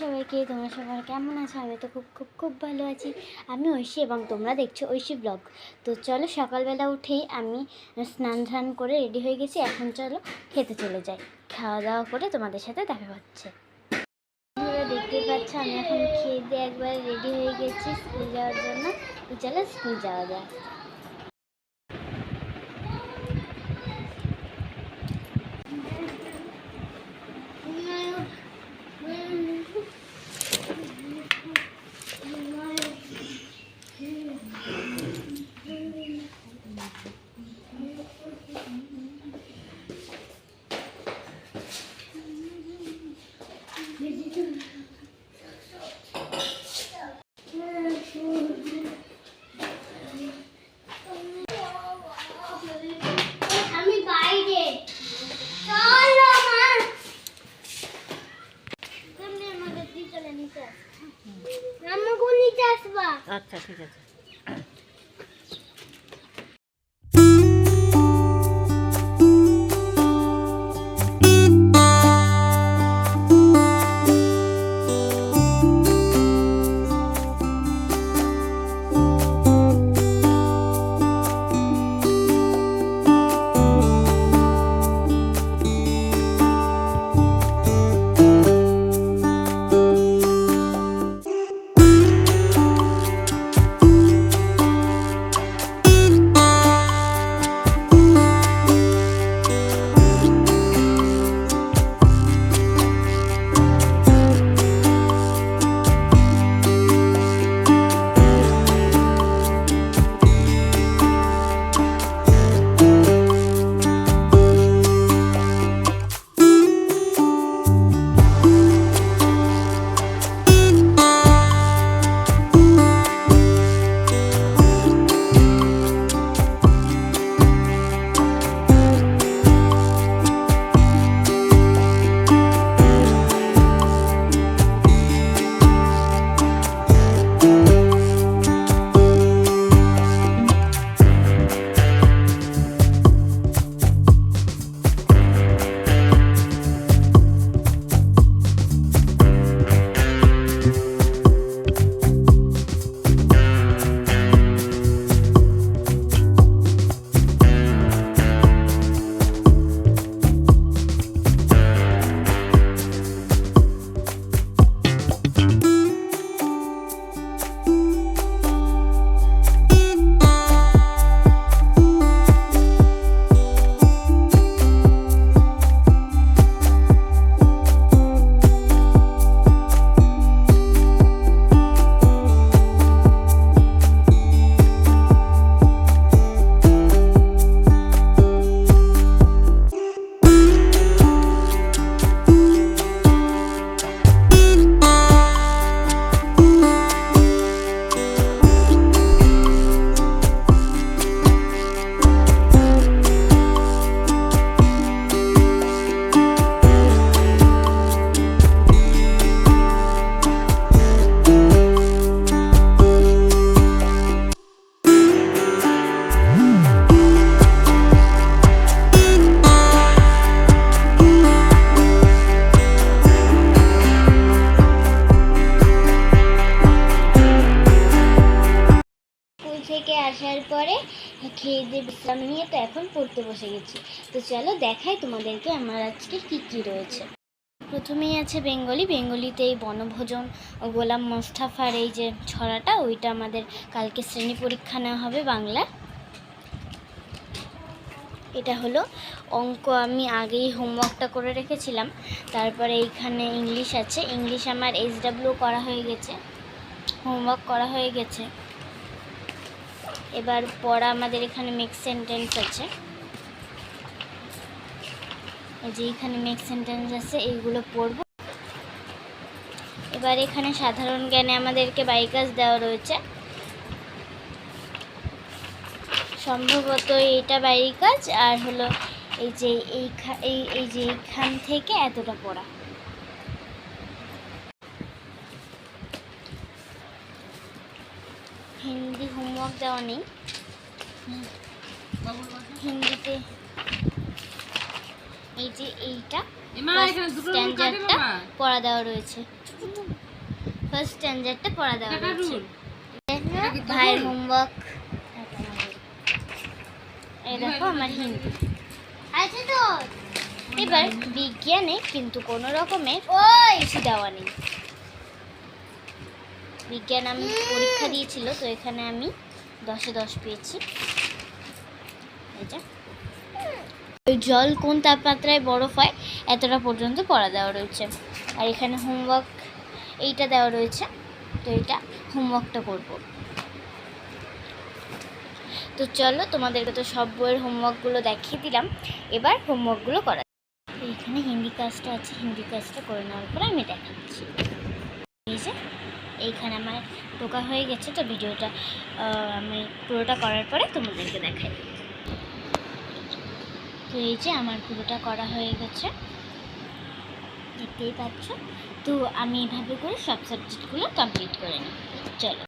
সবাইকে, তোমরা সবাই কেমন আছো? আমি তো খুব খুব খুব ভালো আছি। আমি ঐশী এবং তোমরা দেখছ ঐশী ব্লগ। তো চলো সকালবেলা উঠেই আমি স্নান ধান করে রেডি হয়ে গেছি। এখন চলো খেতে চলে যাই। খাওয়া দাওয়া করে তোমাদের সাথে দেখা হচ্ছে। বন্ধুরা দেখতেই পাচ্ছ, আমি এখন খেয়ে দিয়ে একবার রেডি হয়ে গেছি স্কুল যাওয়ার জন্য। চলো স্কুল যাওয়া যায় আচ্ছা ঠিক আছে। থেকে আসার পরে খেয়ে দিয়ে বিশ্রাম নিয়ে তো এখন পড়তে বসে গেছি। তো চলো দেখাই তোমাদেরকে আমার আজকে কী কী রয়েছে। প্রথমেই আছে বেঙ্গলি। বেঙ্গলিতে এই বনভোজন গোলাম মোস্তাফার এই যে ছড়াটা, ওইটা আমাদের কালকে শ্রেণি পরীক্ষা নেওয়া হবে বাংলা এটা হলো অঙ্ক। আমি আগেই হোমওয়ার্কটা করে রেখেছিলাম। তারপরে এইখানে ইংলিশ আছে। ইংলিশ আমার এইচ ডাব্লিউ করা হয়ে গেছে। হোমওয়ার্ক করা হয়ে গেছে। এবার পড়া আমাদের এখানে মিক্স সেন্টেন্স আছে। যে এখানে মিক্স সেন্টেন্স আছে, এইগুলো পড়ব। এবার এখানে সাধারণ জ্ঞানে আমাদেরকে বাইকাজ দেওয়া রয়েছে। সম্ভবত এটা বাড়ির কাজ আর হলো এই যে এই এই যে এইখান থেকে এতটা পড়া। হিন্দি হোমওয়ার্ক দেওয়া নেই। হিন্দিতে এই যে এইটা স্ট্যান্ডার্ডটা পড়া দেওয়া রয়েছে। ফার্স্ট স্ট্যান্ডার্ডটা পড়া দেওয়া রয়েছে। ভাইয়ের হোমওয়ার্ক? এই দেখো আমার হিন্দি। আছে তো এবার বিজ্ঞানে কিন্তু কোনো রকমের কিছু দেওয়া নেই। বিজ্ঞান আমি পরীক্ষা দিয়েছিল তো এখানে আমি দশে দশ পেয়েছি। ওই জল কোন তাপমাত্রায় বরফ হয়, এতটা পর্যন্ত পড়া দেওয়া রয়েছে। আর এখানে হোমওয়ার্ক এইটা দেওয়া রয়েছে, তো এটা হোমওয়ার্কটা করব। তো চলো, তোমাদেরকে তো সব বইয়ের হোমওয়ার্কগুলো দেখিয়ে দিলাম। এবার হোমওয়ার্কগুলো করা এইখানে হিন্দি কাজটা আছে, হিন্দি কাজটা করে নেওয়ার পরে আমি দেখাচ্ছি। এই যে। এইখানে আমার টোকা হয়ে গেছে তো ভিডিওটা আমি পুরোটা করার পরে তোমাদেরকে দেখাই। তো এই যে আমার পুরোটা করা হয়ে গেছে, দেখতেই পাচ্ছ? তো আমি এভাবে করে সব সাবজেক্টগুলো কমপ্লিট করে নিই। চলো।